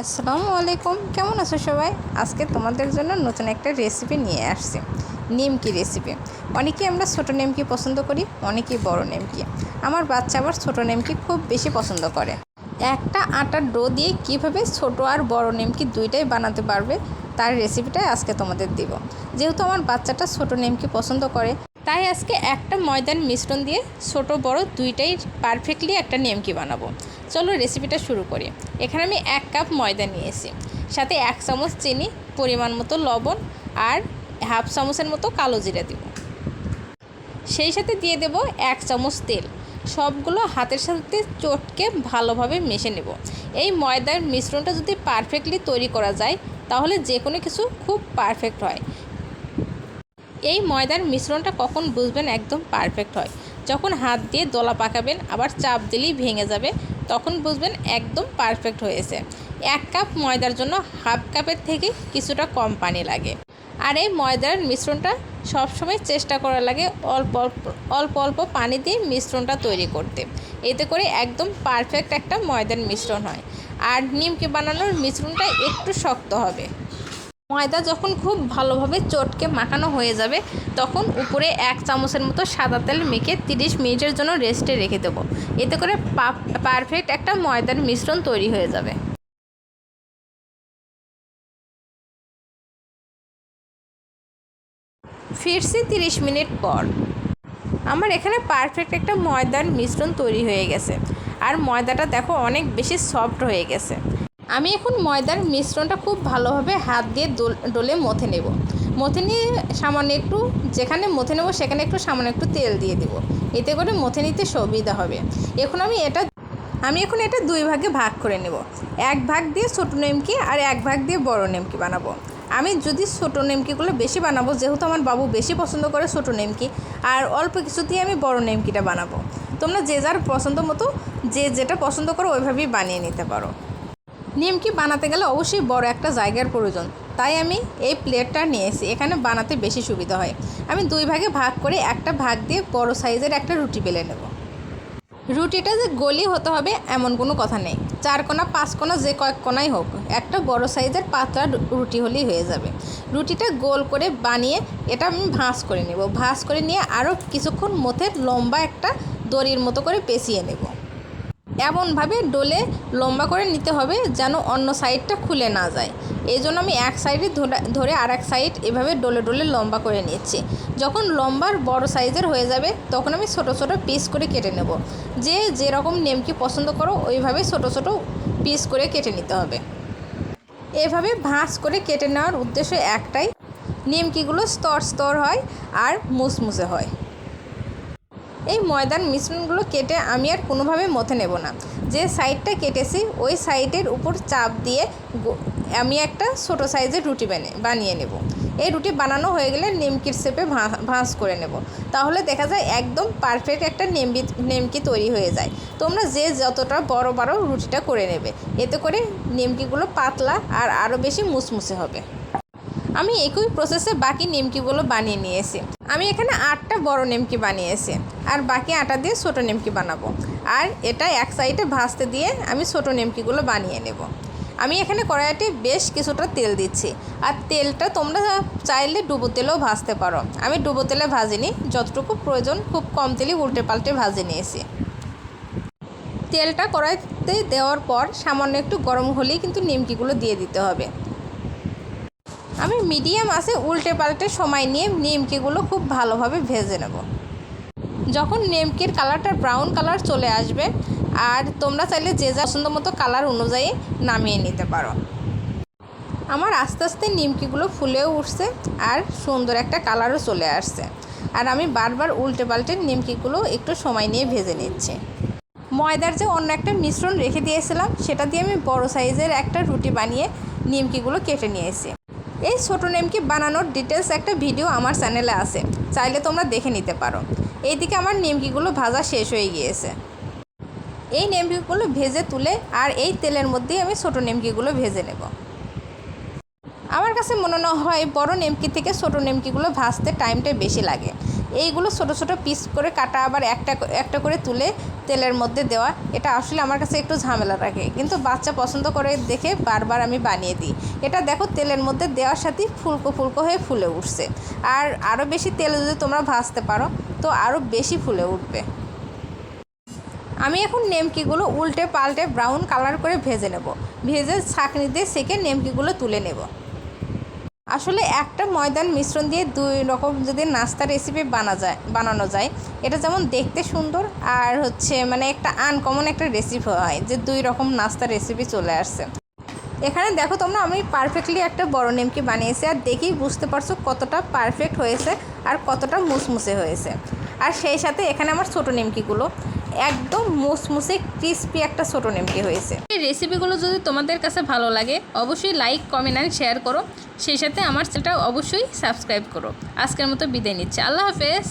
আসসালামু আলাইকুম। কেমন আছো সবাই? আজকে তোমাদের জন্য নতুন একটা রেসিপি নিয়ে আসছি। নিমকি রেসিপি অনেকেই আমরা ছোটো নিমকি পছন্দ করি, অনেকেই বড় নিমকি আমার বাচ্চা আবার ছোটো নিমকি খুব বেশি পছন্দ করে। একটা আটার ডো দিয়ে কীভাবে ছোট আর বড় নিমকি দুইটাই বানাতে পারবে, তার রেসিপিটাই আজকে তোমাদের দিব। যেহেতু আমার বাচ্চাটা ছোটো নিমকি পছন্দ করে, তাই আজকে একটা ময়দান মিশ্রণ দিয়ে ছোট বড় দুইটাই পারফেক্টলি একটা নিমকি বানাবো। চলো রেসিপিটা শুরু করি। এখানে আমি এক কাপ ময়দা নিয়েছি। সাথে এক চামচ চিনি, পরিমাণ মতো লবণ আর হাফ চামচের মতো কালো জিরা দিব। সেই সাথে দিয়ে দেব এক চামচ তেল। সবগুলো হাতের সাথে চটকে ভালোভাবে মেশে নেব। এই ময়দার মিশ্রণটা যদি পারফেক্টলি তৈরি করা যায়, তাহলে যে কোনো কিছু খুব পারফেক্ট হয়। এই ময়দার মিশ্রণটা কখন বুঝবেন একদম পারফেক্ট হয়। যখন হাত দিয়ে দোলা পাকাবেন, আবার চাপ দিলেই ভেঙে যাবে। তখন বুঝবেন একদম পারফেক্ট হয়েছে। এক কাপ ময়দার জন্য হাফ কাপের থেকে কিছুটা কম পানি লাগে। আর এই ময়দার মিশ্রণটা সবসময় চেষ্টা করা লাগে অল্প অল্প অল্প অল্প পানি দিয়ে মিশ্রণটা তৈরি করতে। এতে করে একদম পারফেক্ট একটা ময়দার মিশ্রণ হয়। আর নিমকে বানানোর মিশ্রণটা একটু শক্ত হবে। ময়দা যখন খুব ভালোভাবে চটকে মাখানো হয়ে যাবে, তখন উপরে এক চামচের মতো সাদা তেল মেখে তিরিশ মিনিটের জন্য রেস্টে রেখে দেবো। এতে করে পারফেক্ট একটা ময়দার মিশ্রণ তৈরি হয়ে যাবে। ফিরছি তিরিশ মিনিট পর। আমার এখানে পারফেক্ট একটা ময়দার মিশ্রণ তৈরি হয়ে গেছে। আর ময়দাটা দেখো অনেক বেশি সফট হয়ে গেছে। আমি এখন ময়দার মিশ্রণটা খুব ভালোভাবে হাত দিয়ে ডলে মথে নেব। মথে নিয়ে সামান্য একটু যেখানে মথে নেব সেখানে একটু সামান্য একটু তেল দিয়ে দেবো। এতে করে মথে নিতে সুবিধা হবে। এখন আমি এটা, আমি এখন এটা দুই ভাগে ভাগ করে নেব। এক ভাগ দিয়ে ছোটো নেমকি আর এক ভাগ দিয়ে বড় নেমকি বানাবো। আমি যদি ছোটো নেমকিগুলো বেশি বানাবো, যেহেতু আমার বাবু বেশি পছন্দ করে ছোটো নেমকি, আর অল্প কিছু দিয়ে আমি বড় নেমকিটা বানাবো। তোমরা যে যার পছন্দ মতো, যে যেটা পছন্দ করো ওইভাবেই বানিয়ে নিতে পারো। নিমকি বানাতে গেলে অবশ্যই বড় একটা জায়গার প্রয়োজন। তাই আমি এই প্লেটটা নিয়েছি এখানে বানাতে বেশি সুবিধা হয়। আমি দুই ভাগে ভাগ করে একটা ভাগ দিয়ে বড় সাইজের একটা রুটি বেলে নেব। রুটিটা যে গলি হতে হবে এমন কোনো কথা নেই। চার কোনা পাঁচ কোনা যে কয়েক কোনাই হোক, একটা বড় সাইজের পাতলা রুটি হলেই হয়ে যাবে। রুটিটা গোল করে বানিয়ে এটা আমি ভাঁজ করে নেব। ভাঁজ করে নিয়ে আরও কিছুক্ষণ মধ্যে লম্বা একটা দড়ির মতো করে পেঁচিয়ে নেব। এমনভাবে ডোলে লম্বা করে নিতে হবে যেন অন্য সাইডটা খুলে না যায়। এই জন্য আমি এক সাইডে ধরে আর এক সাইড এভাবে ডোলে ডোলে লম্বা করে নিচ্ছি। যখন লম্বার বড় সাইজের হয়ে যাবে, তখন আমি ছোট ছোট পিস করে কেটে নেব। যে যেরকম নেমকি পছন্দ করো, ওইভাবে ছোট ছোট পিস করে কেটে নিতে হবে। এভাবে ভাঁজ করে কেটে নেওয়ার উদ্দেশ্য একটাই, নিমকিগুলো স্তর স্তর হয় আর মুসমুসে হয়। এই ময়দান মিশ্রণগুলো কেটে আমি আর কোনোভাবে মথে নেব না। যে সাইডটা কেটেছি, ওই সাইডের উপর চাপ দিয়ে আমি একটা ছোটো সাইজের রুটি বানে, বানিয়ে নেব। এই রুটি বানানো হয়ে গেলে নিমকির শেপে ভাঁজ করে নেব। তাহলে দেখা যায় একদম পারফেক্ট একটা নেমকি নেমকি তৈরি হয়ে যায়। তোমরা যে যতটা বড় বড় রুটিটা করে নেবে, এতে করে নেমকিগুলো পাতলা আর আরও বেশি মুসমুসে হবে। আমি একই প্রসেসে বাকি নিমকিগুলো বানিয়ে নিয়েছি। আমি এখানে আটটা বড় নিমকি বানিয়েছি আর বাকি আটা দিয়ে ছোটো নিমকি বানাবো। আর এটা এক সাইডে ভাজতে দিয়ে আমি ছোটো নিমকিগুলো বানিয়ে নেব। আমি এখানে কড়াইতে বেশ কিছুটা তেল দিচ্ছি। আর তেলটা তোমরা চাইলে ডুবো তেলেও ভাজতে পারো। আমি ডুবো তেলে ভাজিনি, যতটুকু প্রয়োজন খুব কম তেলই উল্টে পাল্টে ভাজে নিয়েছি। তেলটা কড়াইতে দেওয়ার পর সামান্য একটু গরম হলেই কিন্তু নিমকিগুলো দিয়ে দিতে হবে। আমি মিডিয়াম আছে উল্টে পাল্টে সময় নিয়ে নিমকিগুলো খুব ভালোভাবে ভেজে নেব। যখন নিমকির কালারটা ব্রাউন কালার চলে আসবে, আর তোমরা চাইলে যে যা পছন্দ মতো কালার অনুযায়ী নামিয়ে নিতে পারো। আমার আস্তে আস্তে নিমকিগুলো ফুলেও উঠছে, আর সুন্দর একটা কালারও চলে আসছে। আর আমি বারবার উল্টে পাল্টে নিমকিগুলো একটু সময় নিয়ে ভেজে নিচ্ছি। ময়দার যে অন্য একটা মিশ্রণ রেখে দিয়েছিলাম, সেটা দিয়ে আমি বড় সাইজের একটা রুটি বানিয়ে নিমকিগুলো কেটে নিয়েছি। এই ছোটো নেমকি বানানোর ডিটেলস একটা ভিডিও আমার চ্যানেলে আছে। চাইলে তোমরা দেখে নিতে পারো। এইদিকে আমার নেমকিগুলো ভাজা শেষ হয়ে গিয়েছে। এই নেমকিগুলো ভেজে তুলে আর এই তেলের মধ্যেই আমি ছোটো নেমকিগুলো ভেজে নেব। আমার কাছে মনে হয় বড় নেমকি থেকে ছোটো নেমকিগুলো ভাজতে টাইমটা বেশি লাগে। এইগুলো ছোট ছোট পিস করে কাটা আবার একটা একটা করে তুলে তেলের মধ্যে দেওয়া। এটা আসলে আমার কাছে একটু ঝামেলা রাখে কিন্তু বাচ্চা পছন্দ করে দেখে বারবার আমি বানিয়ে দিই। এটা দেখো তেলের মধ্যে দেওয়ার সাথেই ফুলকো ফুলকো হয়ে ফুলে উঠছে। আর আরও বেশি তেল যদি তোমরা ভাজতে পারো, তো আরও বেশি ফুলে উঠবে। আমি এখন নেমকিগুলো উল্টে পাল্টে ব্রাউন কালার করে ভেজে নেব। ভেজে ছাঁকনি দিয়ে সেকে নেমকিগুলো তুলে নেব। আসলে একটা ময়দান মিশ্রণ দিয়ে দুই রকম যদি নাস্তা রেসিপি বানা যায়, বানানো যায়, এটা যেমন দেখতে সুন্দর আর হচ্ছে মানে একটা আনকমন একটা রেসিপি হয় যে দুই রকম নাস্তা রেসিপি চলে আসছে। এখানে দেখো তোমরা, আমি পারফেক্টলি একটা বড় নেমকি বানিয়েছি আর দেখেই বুঝতে পারছ কতটা পারফেক্ট হয়েছে আর কতটা মুসমুসে হয়েছে। আর সেই সাথে এখানে আমার ছোটো নিমকিগুলো। একদম মুসমুসে ক্রিস্পি একটা ছোটো নেমকি হয়েছে। এই রেসিপিগুলো যদি তোমাদের কাছে ভালো লাগে, অবশ্যই লাইক কমেন্ট অ্যান্ড শেয়ার করো। সেই সাথে আমার চ্যানেলটা অবশ্যই সাবস্ক্রাইব করো। আজকের মতো বিদায় নিচ্ছে। আল্লাহ হাফেজ।